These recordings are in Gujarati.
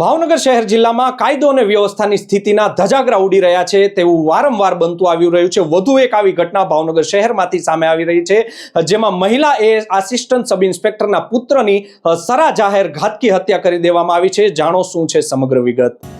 ભાવનગર શહેર જિલ્લામાં કાયદો અને વ્યવસ્થાની સ્થિતિના ધજાગરા ઉડી રહ્યા છે તેવું વારંવાર બનતું આવી રહ્યું છે. વધુ એક આવી ઘટના ભાવનગર શહેરમાંથી સામે આવી રહી છે. જેમાં મહિલા એ આસિસ્ટન્ટ સબ ઇન્સ્પેક્ટરના પુત્રની સરા જાહેર ઘાતકી હત્યા કરી દેવામાં આવી છે. જાણો શું છે સમગ્ર વિગત?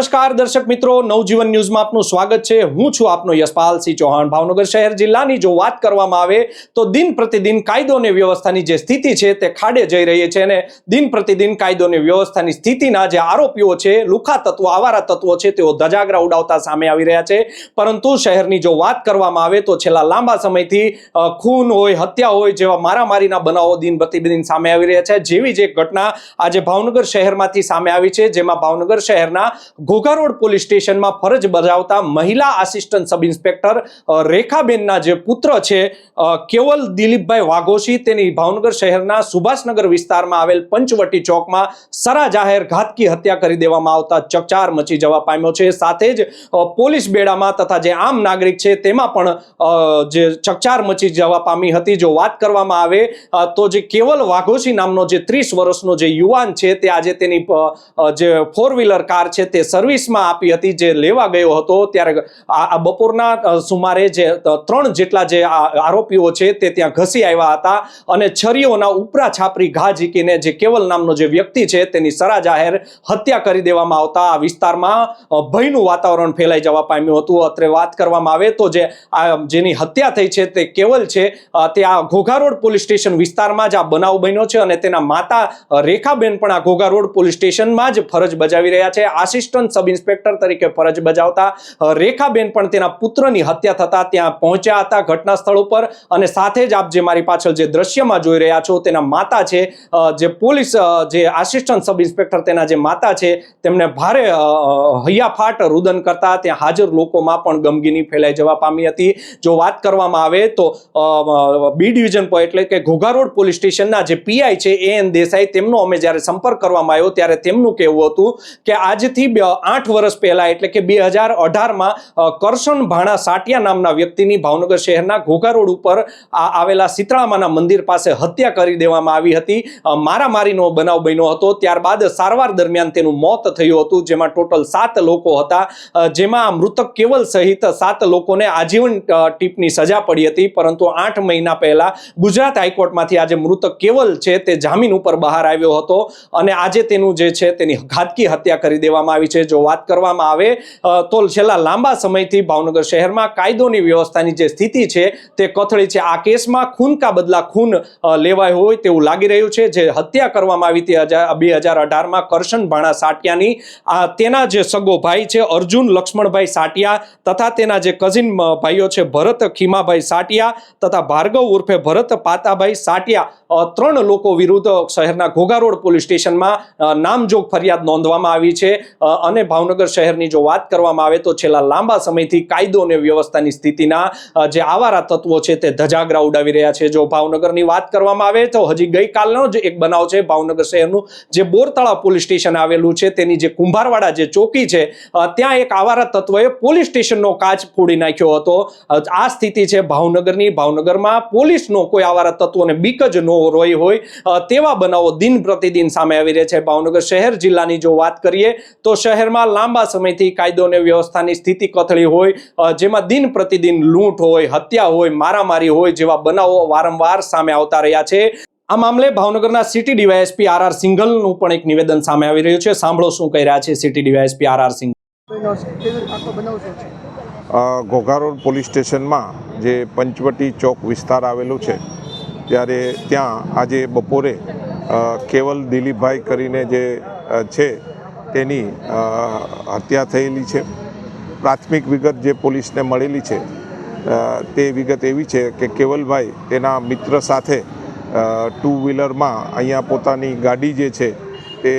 નમસ્કાર દર્શક મિત્રો, નવજીવન ન્યૂઝમાં આપનું સ્વાગત છે. હું છું આપનો યશપાલ સિંહ ચૌહાણ. ભાવનગર શહેર જિલ્લાની જો વાત કરવામાં આવે, તો દિન પ્રતિદિન કાયદો અને વ્યવસ્થાની જે સ્થિતિ છે, તે ખાડે જઈ રહી છે અને દિન પ્રતિદિન કાયદો અને વ્યવસ્થાની સ્થિતિના જે આરોપીઓ છે, લુખા તત્વો, આવારા તત્વો છે, તેઓ ધજાગરા ઉડાવતા સામે આવી રહ્યા છે. પરંતુ શહેરની જો વાત કરવામાં આવે, તો છેલ્લા લાંબા સમયથી ખૂન હોય, હત્યા હોય જેવા મારામારીના બનાવો દિન પ્રતિદિન સામે આવી રહ્યા છે. જેવી જ એક ઘટના આજે ભાવનગર શહેરમાંથી સામે આવી છે, જેમાં ભાવનગર શહેરના ઘોઘા રોડ પોલીસ સ્ટેશનમાં ફરજ બજાવતા મહિલા આસિસ્ટન્ટ સબ ઇન્સ્પેક્ટર રેખાબેનના જે પુત્ર છે કેવલ દિલીપભાઈ વાઘોશી, તેની ભાવનગર શહેરના સુભાષનગર વિસ્તારમાં આવેલ પંચવટી ચોકમાં સરા જાહેર ઘાતકી હત્યા કરી દેવામાં આવતા ચકચાર મચી જવા પામ્યો છે. સાથે જ પોલીસ બેડામાં તથા જે આમ નાગરિક છે તેમાં પણ જે ચકચાર મચી જવા પામી હતી. જો વાત કરવામાં આવે તો જે કેવલ વાઘોશી નામનો જે ત્રીસ વર્ષનો જે યુવાન છે, તે આજે તેની જે ફોર વ્હીલર કાર છે તે સર્વિસમાં આપી હતી, જે લેવા ગયો હતો, ત્યારે આ બપોરના સુમારે જે ત્રણ જેટલા જે આરોપીઓ છે, તે ત્યાં ઘસી આવ્યા હતા અને છરીઓના ઉપરા છાપરી ઘા ઝીકીને જે કેવલ નામનો જે વ્યક્તિ છે, તેની સરા જાહેર હત્યા કરી દેવામાં આવતા આ વિસ્તારમાં ભયનું વાતાવરણ ફેલાઈ જવા પામ્યું હતું. અત્રે વાત કરવામાં આવે તો જે આ, જેની હત્યા થઈ છે, તે કેવલ છે તે આ ઘોઘા રોડ પોલીસ સ્ટેશન વિસ્તારમાં જ આ બનાવ બન્યો છે અને તેના માતા રેખાબેન પણ આ ઘોઘા રોડ પોલીસ સ્ટેશનમાં જ ફરજ બજાવી રહ્યા છે. આસિસ્ટન્ટ સબ ઇન્સ્પેક્ટર તરીકે ફરજ બજાવતા રેખાબેન પણ તેના પુત્રની હત્યા થતા ત્યાં પહોંચ્યા હતા ઘટના સ્થળ ઉપર. અને સાથે જ આપ જે મારી પાછળ જે દ્રશ્યમાં જોઈ રહ્યા છો, તેના માતા છે જે પોલીસ જે આસિસ્ટન્ટ સબ ઇન્સ્પેક્ટર તેના જે માતા છે, તેમને ભારે હૈયાફાટ રુદન કરતા ત્યાં હાજર લોકોમાં પણ ગમગીની ફેલાઈ જવા પામી હતી. જો વાત કરવામાં આવે તો બી ડિવિઝન એટલે કે ઘોઘા રોડ પોલીસ સ્ટેશનના જે પીઆઈ છે, એ એન દેસાઈ, તેમનો અમે જ્યારે સંપર્ક કરવામાં આવ્યો ત્યારે તેમનું કહેવું હતું કે આજથી આઠ વર્ષ પહેલા, એટલે કે બે હજાર અઢારમાં કરશન ભાણા સાટિયા નામના વ્યક્તિની ભાવનગર શહેરના ઘોઘા રોડ ઉપર આવેલા શીતળામાના મંદિર પાસે હત્યા કરી દેવામાં આવી હતી. મારામારીનો બનાવ બન્યો હતો. ત્યારબાદ સારવાર દરમિયાન તેનું મોત થયું હતું, જેમાં ટોટલ સાત લોકો હતા. જેમાં મૃતક કેવલ સહિત સાત લોકોને આજીવન ટીપની સજા પડી હતી. પરંતુ આઠ મહિના પહેલા ગુજરાત હાઈકોર્ટમાંથી આજે મૃતક કેવલ છે તે જામીન ઉપર બહાર આવ્યો હતો. અને આજે તેનું જે છે તેની ઘાતકી હત્યા કરી દેવામાં આવી છે. જો વાત કરવામાં આવે તો છેલ્લા લાંબા સમયથી ભાવનગર શહેરમાં કાયદોની વ્યવસ્થાની જે સ્થિતિ છે તે કથળી છે. આ કેસમાં ખૂન કા બદલા ખૂન લેવાય હોય તેવું લાગી રહ્યું છે. જે હત્યા કરવામાં આવી હતી બે હજાર અઢારમાં કરશન ભાણા સાટિયાની. તેના જે સગો ભાઈ છે, અર્જુન લક્ષ્મણભાઈ સાટિયા તથા તેના જે કઝિન ભાઈઓ છે, ભરત ખીમાભાઈ સાટિયા તથા ભાર્ગવ ઉર્ફે ભરત પાતાભાઈ સાટિયા ત્રણ લોકો વિરુદ્ધ શહેરના ઘોઘા રોડ પોલીસ સ્ટેશનમાં નામજોગ ફરિયાદ નોંધવામાં આવી છે. અને ભાવનગર શહેરની જો વાત કરવામાં આવે તો છેલ્લા લાંબા સમયથી કાયદો અને વ્યવસ્થાની સ્થિતિના જે આવારા તત્વો છે તે ધજાગરા ઉડાવી રહ્યા છે. જો ભાવનગરની વાત કરવામાં આવે તો હજી ગઈકાલનો જ એક બનાવ છે. ભાવનગર શહેરનું જે બોરતળા પોલીસ સ્ટેશન આવેલું છે, તેની જે કુંભારવાડા જે ચોકી છે ત્યાં એક આવારા તત્વએ પોલીસ સ્ટેશનનો કાચ ફોડી નાખ્યો હતો. આ સ્થિતિ છે ભાવનગરની. ભાવનગરમાં પોલીસનો કોઈ આવારા તત્વોને બીક જ ન રોઈ હોય તેવા બનાવો દિન પ્રતિદિન સામે આવી રહ્યા છે. ભાવનગર શહેર જિલ્લાની જો વાત કરીએ તો શહેરમાં લાંબા સમયથી કાયદો અને વ્યવસ્થાની સ્થિતિ કથળી હોય જેમાં દિન પ્રતિદિન લૂંટ હોય હત્યા હોય મારામારી હોય જેવા બનાવો વારંવાર સામે આવતા રહ્યા છે. આ મામલે ભાવનગરના સિટી ડીવાયએસપી આર આર સિંઘલનું પણ એક નિવેદન સામે આવી રહ્યું છે. સાંભળો શું કહી રહ્યા છે city DYSP R R Singhal. કોઈનો કેવી આખો બનાવ શું છે અ, ઘોઘા રોડ પોલીસ સ્ટેશનમાં જે પંચવટી ચોક વિસ્તાર આવેલો છે ત્યારે ત્યાં આજે બપોરે કેવલ દિલીપભાઈ કરીને જે છે તેની હત્યા થયેલી છે. પ્રાથમિક વિગત જે પોલીસને મળેલી છે તે વિગત એવી છે કે કેવલભાઈ તેના મિત્ર સાથે ટુ વ્હીલરમાં અહીંયા પોતાની ગાડી જે છે તે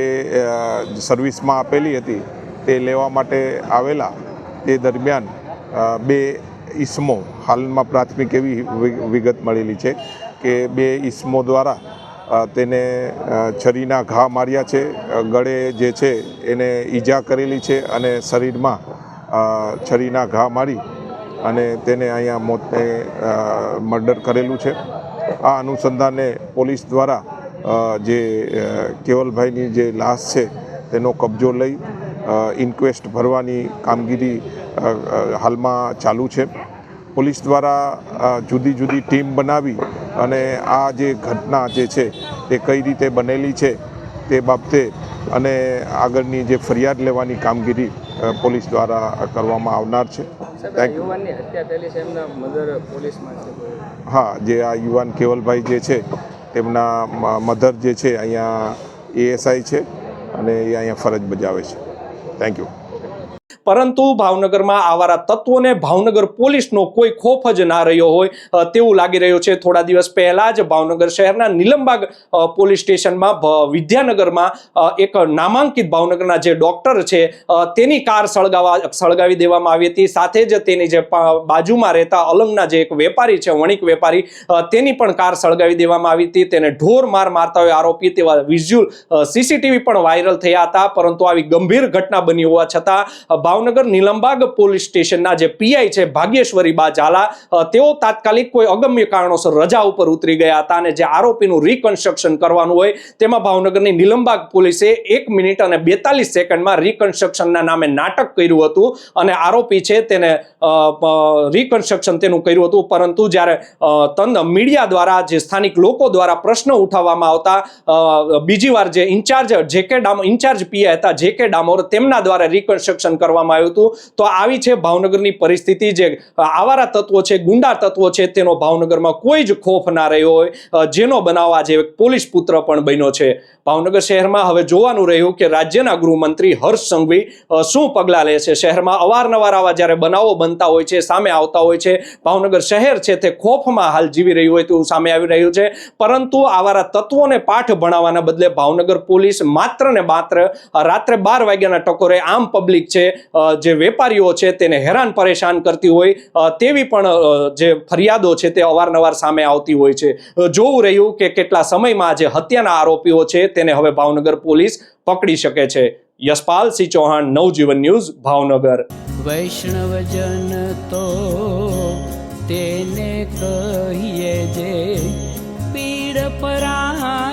સર્વિસમાં આપેલી હતી, તે લેવા માટે આવેલા. તે દરમિયાન બે ઈસમો, હાલમાં પ્રાથમિક એવી વિગત મળેલી છે કે બે ઈસમો દ્વારા તેને છરીના ઘા માર્યા છે ગળે જે છે એને ઈજા કરેલી છે અને શરીરમાં છરીના ઘા મારી અને તેને અહીંયા મોતને મર્ડર કરેલું છે. આ અનુસંધાને પોલીસ દ્વારા જે કેવલભાઈની જે લાશ છે તેનો કબજો લઈ ઇન્ક્વેસ્ટ ભરવાની કામગીરી હાલમાં ચાલુ છે. પોલીસ દ્વારા જુદી જુદી ટીમ બનાવી અને આ જે ઘટના જે છે તે કઈ રીતે બનેલી છે તે બાબતે અને આગળની જે ફરિયાદ લેવાની કામગીરી પોલીસ દ્વારા કરવામાં આવનાર છે. થેન્ક છે હા જે આ યુવાન કેવલભાઈ જે છે તેમના મધર જે છે અહીંયા એએસઆઈ છે અને એ અહીંયા ફરજ બજાવે છે. થેન્ક યુ પરંતુ ભાવનગરમાં આવારા તત્વોને ભાવનગર પોલીસનો કોઈ ખોફ જ ના રહ્યો હોય તેવું લાગી રહ્યું છે. થોડા દિવસ પહેલા જ ભાવનગર શહેરના નીલમબાગ પોલીસ સ્ટેશનમાં વિદ્યાનગરમાં એક નામાંકિત ભાવનગરના જે ડોક્ટર છે તેની કાર સળગાવા, સળગાવી દેવામાં આવી હતી. સાથે જ તેની જે બાજુમાં રહેતા અલંગના જે એક વેપારી છે, વણિક વેપારી તેની પણ કાર સળગાવી દેવામાં આવી હતી. તેને ઢોર માર મારતા હોય આરોપી તેવા વિઝ્યુઅલ સીસીટીવી પણ વાયરલ થયા હતા. પરંતુ આવી ગંભીર ઘટના બની હોવા છતાં ભાવનગર નીલમબાગ પોલીસ સ્ટેશનના જે પીઆઈ છે ભાગ્યેશ્વરી બા ઝાલા તેઓ તાત્કાલિક કોઈ અગમ્ય કારણોસર રજા ઉપર ઉતરી ગયા હતા અને જે આરોપીનું રિકન્સ્ટ્રક્શન કરવાનું હોય, તેમાં ભાવનગરની નીલમબાગ પોલીસે એક મિનિટ અને બેતાલીસ સેકન્ડમાં રિકન્સ્ટ્રક્શનના નામે નાટક કર્યું હતું અને આરોપી છે તેને રિકન્સ્ટ્રક્શન તેનું કર્યું હતું. પરંતુ જ્યારે તંદ મીડિયા દ્વારા જે સ્થાનિક લોકો દ્વારા પ્રશ્ન ઉઠાવવામાં આવતા બીજી વાર જે ઇન્ચાર્જ જે કે ડામોર, ઇન્ચાર્જ પીઆઈ હતા જે કે ડામોર તેમના દ્વારા રિકન્સ્ટ્રક્શન કરવામાં આવ્યું હતું. તો આવી છે ભાવનગરની પરિસ્થિતિ જે આવારા તત્વો છે ગુંડા તત્વો છે, તેનો ભાવનગરમાં કોઈ જ ખોફ ના રહ્યો હોય. જેનો બનાવ આજે પોલીસ પુત્ર પણ બન્યો છે. ભાવનગર શહેરમાં હવે જોવાનું રહ્યું કે રાજ્યના ગૃહમંત્રી હર્ષ સંઘવી શું પગલાં લે છે શહેરમાં અવારનવાર આવા જ્યારે બનાવો બનતા હોય છે, સામે આવતા હોય છે, ભાવનગર શહેર છે તે ખોફમાં હાલ જીવી રહ્યું હોય તેવું સામે આવી રહ્યું છે. પરંતુ આવારા તત્વોને પાઠ ભણાવવાના બદલે ભાવનગર પોલીસ માત્ર ને માત્ર રાત્રે બાર વાગ્યાના ટકોરે આમ પબ્લિક છે જે વેપારીઓ છે તેને હેરાન પરેશાન કરતી હોય તેવી પણ જે ફરિયાદો છે તે અવારનવાર સામે આવતી હોય છે. જોવું રહ્યું કે કેટલા સમયમાં જે હત્યાના આરોપીઓ છે તેને હવે ભાવનગર પોલીસ પકડી શકે છે. યશપાલ સિંહ ચૌહાણ, નવજીવન ન્યૂઝ, ભાવનગર. વૈષ્ણવજન તો તેને કહીએ જે પીડ પરાઈ